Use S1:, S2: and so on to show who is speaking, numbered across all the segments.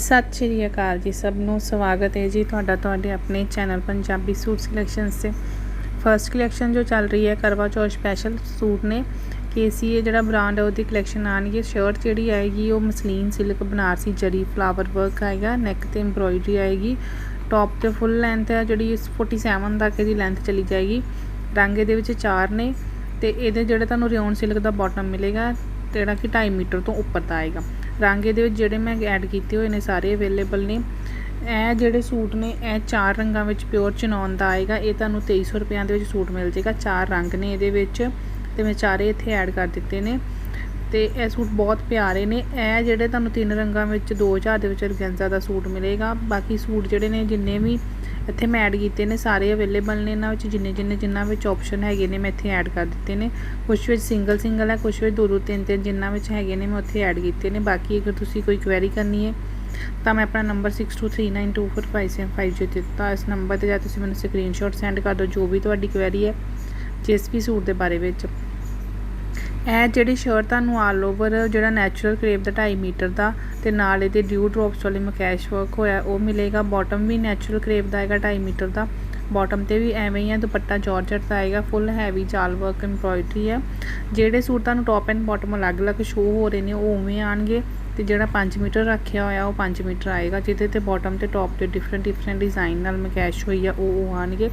S1: ਸਤਿ ਸ਼੍ਰੀ ਅਕਾਲ ਜੀ ਸਭ ਨੂੰ, ਸਵਾਗਤ ਹੈ ਜੀ ਤੁਹਾਡਾ ਤੁਹਾਡੇ ਆਪਣੇ ਚੈਨਲ ਪੰਜਾਬੀ ਸੂਟ ਸਿਲੈਕਸ਼ਨਸ ਤੇ ਫਰਸਟ ਕਲੈਕਸ਼ਨ ਜੋ ਚੱਲ ਰਹੀ ਹੈ, ਕਰਵਾ ਚੌਥ ਸਪੈਸ਼ਲ ਸੂਟ ਨੇ। KCA ਜਿਹੜਾ ਬ੍ਰਾਂਡ ਹੈ, ਉਹਦੀ ਕਲੈਕਸ਼ਨ ਆਣਗੀ ਸ਼ਰਟ ਜਿਹੜੀ ਆਏਗੀ, ਉਹ muslin silk Banarasi zari flower work ਆਏਗਾ। ਨੈਕ ਤੇ ਐਮਬ੍ਰੋਇਡਰੀ ਆਏਗੀ। ਟੌਪ ਤੇ ਫੁੱਲ ਲੈਂਥ ਹੈ, ਜਿਹੜੀ 47 ਤੱਕ ਦੀ ਲੈਂਥ ਚਲੀ ਜਾਏਗੀ। ਰੰਗ ਇਹਦੇ ਵਿੱਚ ਚਾਰ ਨੇ ਤੇ ਇਹਦੇ ਜਿਹੜੇ ਤੁਹਾਨੂੰ ਰਿਓਨ ਸਿਲਕ ਦਾ ਬਾਟਮ ਮਿਲੇਗਾ, ਜਿਹੜਾ ਕਿ 2.5 ਮੀਟਰ ਤੋਂ ਉੱਪਰ ਦਾ ਆਏਗਾ। ਰੰਗ ਇਹਦੇ ਵਿੱਚ ਜਿਹੜੇ ਮੈਂ ਐਡ ਕੀਤੇ ਹੋਏ ਨੇ ਸਾਰੇ ਅਵੇਲੇਬਲ ਨੇ। ਇਹ ਜਿਹੜੇ ਸੂਟ ਨੇ, ਇਹ ਚਾਰ ਰੰਗਾਂ ਵਿੱਚ ਪਿਓਰ ਚਨੌਨ ਦਾ ਆਏਗਾ। ਇਹ ਤੁਹਾਨੂੰ 2300 ਰੁਪਿਆਂ ਦੇ ਵਿੱਚ ਸੂਟ ਮਿਲ ਜਾਏਗਾ। ਚਾਰ ਰੰਗ ਨੇ ਇਹਦੇ ਵਿੱਚ ਤੇ ਮੈਂ ਚਾਰੇ ਇੱਥੇ ਐਡ ਕਰ ਦਿੱਤੇ ਨੇ। ਤੇ ਇਹ ਸੂਟ ਬਹੁਤ ਪਿਆਰੇ ਨੇ। ਇਹ ਜਿਹੜੇ ਤੁਹਾਨੂੰ ਤਿੰਨ ਰੰਗਾਂ ਵਿੱਚ 2000 ਦੇ ਵਿੱਚ ਔਰਗੈਂਜ਼ਾ ਦਾ ਸੂਟ ਮਿਲੇਗਾ। ਬਾਕੀ ਸੂਟ ਜਿਹੜੇ ਨੇ, ਜਿੰਨੇ ਵੀ ਇੱਥੇ ਮੈਂ ਐਡ ਕੀਤੇ ਨੇ, ਸਾਰੇ ਅਵੇਲੇਬਲ ਨੇ ਇਹਨਾਂ ਵਿੱਚ, ਜਿੰਨੇ ਜਿੰਨੇ ਜਿੰਨਾਂ ਵਿੱਚ ਆਪਸ਼ਨ ਹੈਗੇ ਨੇ ਮੈਂ ਇੱਥੇ ਐਡ ਕਰ ਦਿੱਤੇ ਨੇ। ਕੁਝ ਵਿੱਚ ਸਿੰਗਲ ਸਿੰਗਲ ਹੈ ਕੁਝ ਵਿੱਚ ਦੋ ਦੋ ਤਿੰਨ ਤਿੰਨ ਜਿੰਨਾਂ ਵਿੱਚ ਹੈਗੇ ਨੇ ਮੈਂ ਉੱਥੇ ਐਡ ਕੀਤੇ ਨੇ। ਬਾਕੀ ਅਗਰ ਤੁਸੀਂ ਕੋਈ ਕੁਐਰੀ ਕਰਨੀ ਹੈ, ਤਾਂ ਮੈਂ ਆਪਣਾ ਨੰਬਰ 6239245750 ਦਿੱਤਾ। ਇਸ ਨੰਬਰ ਤੇ ਜਾਂ ਤੁਸੀਂ ਮੈਨੂੰ ਸਕਰੀਨਸ਼ਾਟ ਸੈਂਡ ਕਰ ਦਿਓ, ਜੋ ਵੀ ਤੁਹਾਡੀ ਕੁਐਰੀ ਹੈ, ਜਿਸ ਵੀ ਸੂਟ ਦੇ ਬਾਰੇ ਵਿੱਚ। ਇਹ ਜਿਹੜੀ ਸ਼ਰਟ ਤੁਹਾਨੂੰ ਆਲ ਓਵਰ ਜਿਹੜਾ ਨੈਚੁਰਲ ਕਰੇਪ ਦਾ 2.5 ਮੀਟਰ ਦਾ ਤੇ ਨਾਲ ਇਹਦੇ ਡਿਊ ਡ੍ਰੌਪਸ ਵਾਲੇ ਮਕੈਸ਼ ਵਰਕ ਹੋਇਆ, ਉਹ ਮਿਲੇਗਾ। ਬਾਟਮ ਵੀ ਨੈਚੁਰਲ ਕਰੇਪ ਦਾ ਹੈਗਾ 2.5 ਮੀਟਰ ਦਾ। ਬਾਟਮ ਤੇ ਵੀ ਐਵੇਂ ਹੀ ਹੈ ਦੁਪੱਟਾ ਜਾਰਜਟ ਦਾ ਆਏਗਾ ਫੁੱਲ ਹੈਵੀ ਜਾਲ ਵਰਕ ਐਮਬ੍ਰੋਇਡਰੀ ਹੈ ਜਿਹੜੇ ਸੂਟ ਤੁਹਾਨੂੰ ਟੌਪ ਐਂਡ ਬਾਟਮ ਅਲੱਗ-ਅਲੱਗ ਸ਼ੋ ਹੋ ਰਹੇ ਨੇ, ਉਹ ਉਵੇਂ ਆਣਗੇ। ਤੇ ਜਿਹੜਾ 5 ਮੀਟਰ ਰੱਖਿਆ ਹੋਇਆ, ਉਹ 5 ਮੀਟਰ ਆਏਗਾ, ਜਿਹਦੇ ਤੇ ਬਾਟਮ ਤੇ ਟੌਪ ਤੇ ਡਿਫਰੈਂਟ ਡਿਫਰੈਂਟ ਡਿਜ਼ਾਈਨ ਨਾਲ ਮਕੈਸ਼ ਹੋਈ ਆ, ਉਹ ਉਹ ਆਣਗੇ।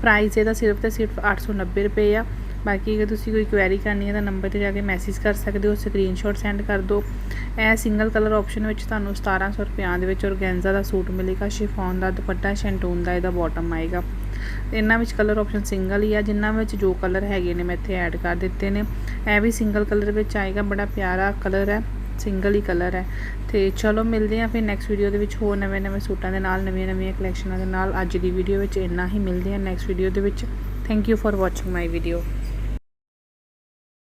S1: ਪ੍ਰਾਈਸ ਇਹਦਾ ਸਿਰਫ ਤੇ ਸਿਰਫ 890 ਰੁਪਏ ਆ। ਬਾਕੀ ਅਗਰ ਤੁਸੀਂ ਕੋਈ ਕੁਐਰੀ ਕਰਨੀ ਹੈ ਤਾਂ ਨੰਬਰ ਤੇ ਜਾ ਕੇ ਮੈਸੇਜ ਕਰ ਸਕਦੇ ਹੋ ਸਕਰੀਨਸ਼ਾਟ ਸੈਂਡ ਕਰ ਦਿਓ। ਇਹ ਸਿੰਗਲ ਕਲਰ ਆਪਸ਼ਨ ਵਿੱਚ ਤੁਹਾਨੂੰ 1700 ਰੁਪਿਆਂ ਦੇ ਵਿੱਚ ਔਰਗੈਂਜ਼ਾ ਦਾ ਸੂਟ ਮਿਲੇਗਾ ਸ਼ਿਫੋਨ ਦਾ ਦੁਪੱਟਾ ਸ਼ੈਂਟੂਨ ਦਾ ਇਹਦਾ ਬਾਟਮ ਆਏਗਾ। ਇਹਨਾਂ ਵਿੱਚ ਕਲਰ ਆਪਸ਼ਨ ਸਿੰਗਲ ਹੀ ਆ, ਜਿਨ੍ਹਾਂ ਵਿੱਚ ਜੋ ਕਲਰ ਹੈਗੇ ਨੇ ਮੈਂ ਇੱਥੇ ਐਡ ਕਰ ਦਿੱਤੇ ਨੇ। ਇਹ ਵੀ ਸਿੰਗਲ ਕਲਰ ਵਿੱਚ ਆਏਗਾ, ਬੜਾ ਪਿਆਰਾ ਕਲਰ ਹੈ ਸਿੰਗਲ ਹੀ ਕਲਰ ਹੈ। ਤੇ ਚਲੋ ਮਿਲਦੇ ਹਾਂ ਫਿਰ ਨੈਕਸਟ ਵੀਡੀਓ ਦੇ ਵਿੱਚ ਹੋਰ ਨਵੇਂ ਨਵੇਂ ਸੂਟਾਂ ਦੇ ਨਾਲ, ਨਵੀਆਂ ਨਵੀਆਂ ਕਲੈਕਸ਼ਨਾਂ ਦੇ ਨਾਲ। ਅੱਜ ਦੀ ਵੀਡੀਓ ਵਿੱਚ ਇੰਨਾ ਹੀ, ਮਿਲਦੇ ਹਾਂ ਨੈਕਸਟ ਵੀਡੀਓ ਦੇ ਵਿੱਚ। Thank you for watching my video